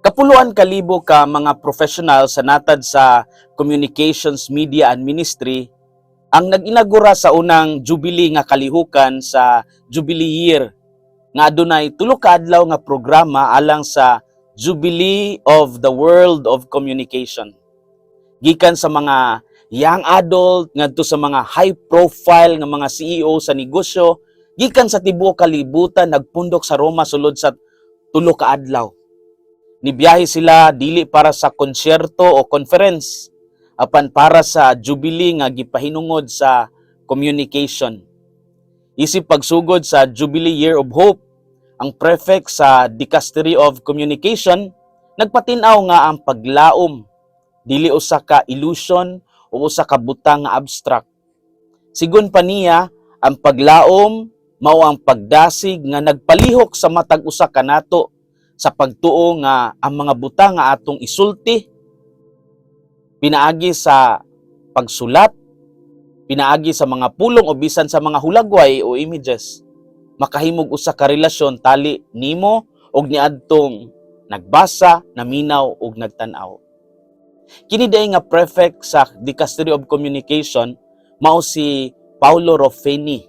Kapuluan kalibo ka mga professional sa natad sa Communications, Media and Ministry ang nag-inagura sa unang Jubilee nga kalihukan sa Jubilee Year nga adunay tulo ka adlaw nga programa alang sa Jubilee of the World of Communication. Gikan sa mga young adult ngadto sa mga high profile nga mga CEO sa negosyo gikan sa tibuok kalibutan nagpundok sa Roma sulod sa tulo ka adlaw. Nibiyahe sila dili para sa konsyerto o conference apan para sa jubilee nga gipahinungod sa communication. Isip pagsugod sa Jubilee Year of Hope, ang prefect sa Dicastery of Communication nagpatinaw nga ang paglaom dili usa ka illusion o usa ka butang nga abstract. Sigon pa niya, ang paglaom mao ang pagdasig nga nagpalihok sa matag usa kanato sa pagtuo nga ang mga butang nga atong isulti pinaagi sa pagsulat, pinaagi sa mga pulong o bisan sa mga hulagway o images, makahimog usa ka relasyon tali nimo og niadtong nagbasa, naminaw ug nagtan-aw. Kini day nga prefect sa Dicastery of Communication mao si Paulo Ruffini.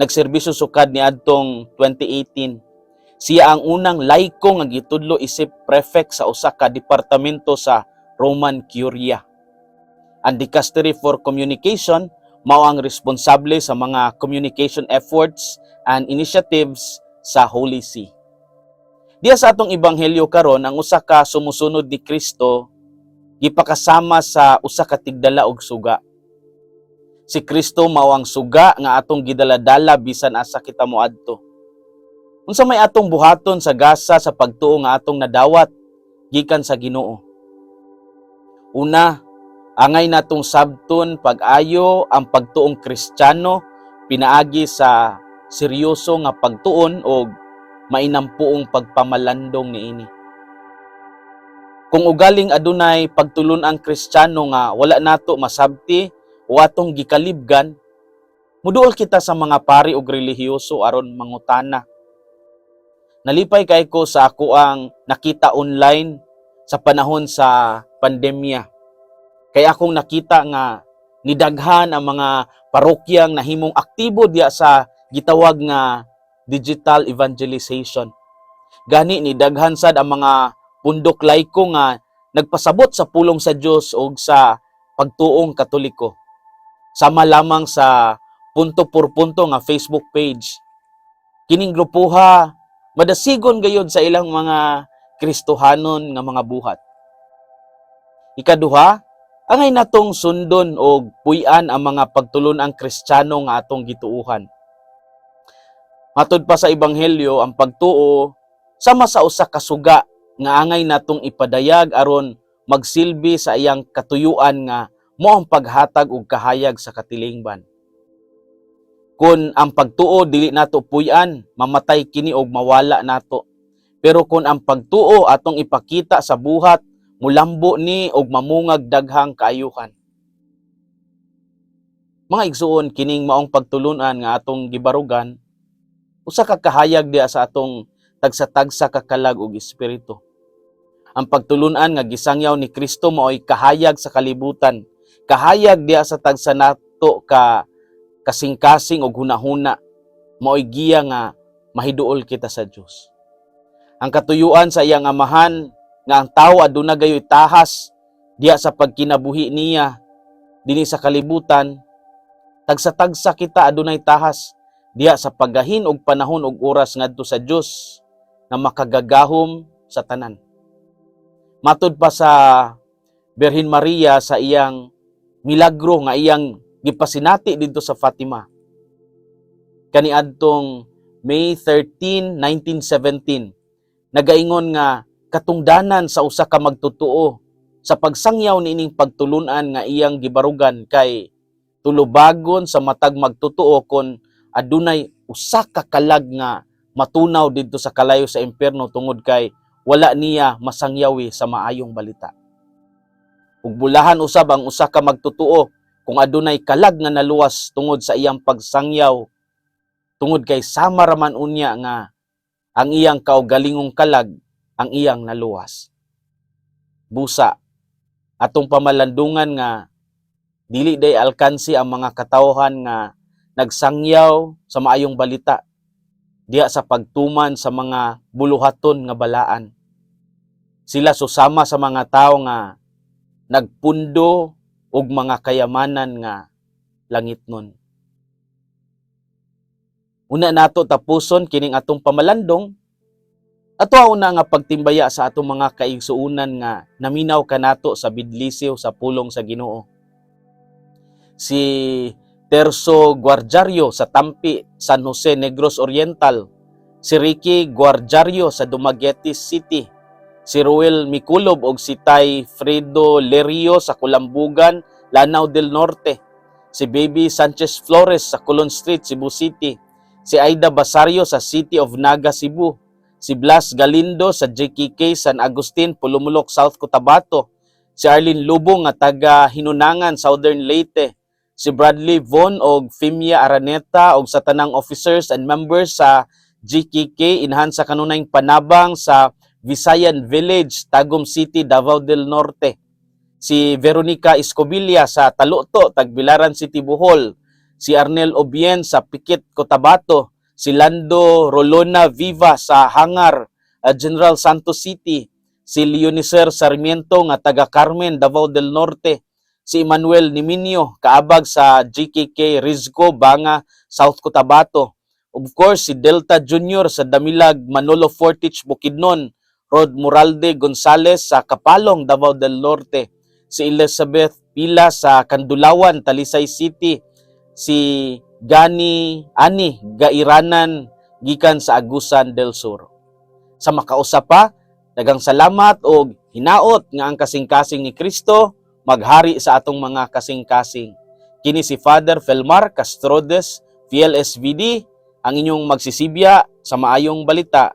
Nagserbisyo sukad ni adtong 2018. Siya ang unang laiko nga gitudlo isip prefect sa usa ka departamento sa Roman Curia. Ang Dicastery for Communication mao ang responsable sa mga communication efforts and initiatives sa Holy See. Diya sa atong ebanghelyo karon ang usa ka sumusunod ni Kristo gipakasama sa usa ka tigdala og suga. Si Kristo mao ang suga nga atong gidaladala bisan asa kita moadto. Unsa may atong buhaton sa gasa sa pagtuo nga atong nadawat gikan sa Ginoo. Una, angay natong sabton pag-ayo ang pagtuong Kristiyano pinaagi sa seryoso nga pagtuon o mainampuong pagpamalandong niini. Kung ugaling adunay pagtulon ang Kristiyano nga wala nato masabti o atong gikalibgan, muduol kita sa mga pari ug relihiyoso aron mangutana. Nalipay kay ko sa ako ang nakita online sa panahon sa pandemya. Kaya akong nakita nga nidaghan ang mga parokyang nahimong aktibo diya sa gitawag nga digital evangelization. Gani ni daghan sad ang mga pundok laiko nga nagpasabot sa pulong sa Dios o sa pagtuong katoliko. Sama lamang sa punto por punto nga Facebook page. Kining grupuha madasigon gayud sa ilang mga Kristohanon nga mga buhat. Ikaduha, angay natong sundon o puy-an ang mga pagtulon ang Kristiyano nga atong gituuhan. Matod pa sa ebanghelyo ang pagtuo sama sa usa ka suga nga angay natong ipadayag aron magsilbi sa iyang katuyuan nga mo ang paghatag og kahayag sa katilingban. Kung ang pagtuo dili nato puy-an, mamatay kini og mawala nato. Pero kung ang pagtuo atong ipakita sa buhat, mulambo ni og mamungag daghang kaayuhan. Mga igsuon kining maong pagtulunan nga atong gibarugan, usa ka kahayag diya sa atong tagsa-tagsa ka kalag ug espiritu. Ang pagtulunan nga gisangyaw ni Kristo mao'y kahayag sa kalibutan, kahayag diya sa tagsa nato ka kasing-kasing og hunahuna, mao'y giya nga mahiduol kita sa Dios. Ang katuyuan sa iyang amahan nga ang tao aduna gayoy tahas diya sa pagkinabuhi niya dinhi sa kalibutan tagsa-tagsa kita adunay tahas diya sa pagahin og panahon og oras ngadto sa Dios na makagagahom sa tanan. Matod pa sa Birhen Maria sa iyang milagro nga iyang gipasinati didto sa Fatima. Kaniadtong May 13, 1917, nagaingon nga katungdanan sa usa ka magtutuo sa pagsangyaw niining pagtulunan nga iyang gibarugan kay tulubagon sa matag magtutuo kon adunay usa ka kalag nga matunaw didto sa kalayo sa impierno tungod kay wala niya masangyawi sa maayong balita. Ug bulahan usab ang usa ka magtutuo kung adunay kalag nga naluwas tungod sa iyang pagsangyaw tungod kay sama raman unya nga ang iyang kaugalingong kalag ang iyang naluwas. busa atong pamalandungan nga dili day alkansi ang mga katawhan nga nagsangyaw sa maayong balita diya sa pagtuman sa mga buluhaton nga balaan sila susama sa mga tao nga nagpundo og mga kayamanan nga langitnon una nato tapuson kining atong pamalandong. Ato una nga pagtimbaya sa atong mga kaigsuunan nga naminaw kanato sa bidlisiw sa pulong sa Ginoo. Si Terso Guardiario sa Tampi, San Jose, Negros Oriental, si Ricky Guardiario sa Dumaguete City, si Ruel Miculob og si Tay Fredo Lerio sa Kulambugan, Lanao del Norte, si Baby Sanchez Flores sa Colon Street, Cebu City, si Aida Basario sa City of Naga, Cebu, si Blas Galindo sa JKK San Agustin, Pulumulok, South Cotabato, si Arlene Lubong nga taga Hinunangan, Southern Leyte, si Bradley Von og Fimia Araneta og sa tanang officers and members sa GKK inhan sa kanunayng panabang sa Visayan Village, Tagum City, Davao del Norte. Si Veronica Escobilla sa Taluto, Tagbilaran City, Bohol. Si Arnel Obien sa Pikit, Cotabato. Si Lando Rolona Viva sa Hangar, uh, General Santos City. Si Leonicer Sarmiento nga taga Carmen, Davao del Norte si Emmanuel Niminio, kaabag sa GKK Rizco, Banga, South Cotabato. Of course, si Delta Junior sa Damilag, Manolo Fortich, Bukidnon. Rod Moralde Gonzales sa Kapalong, Davao del Norte. Si Elizabeth Pila sa Kandulawan, Talisay City. Si Gani Ani Gairanan gikan sa Agusan del Sur. Sa makausapa, dagang salamat og hinaot nga ang kasing-kasing ni Kristo maghari sa atong mga kasing-kasing. Kini si Father Felmar Castrodes, PLSVD, ang inyong magsisibya sa maayong balita,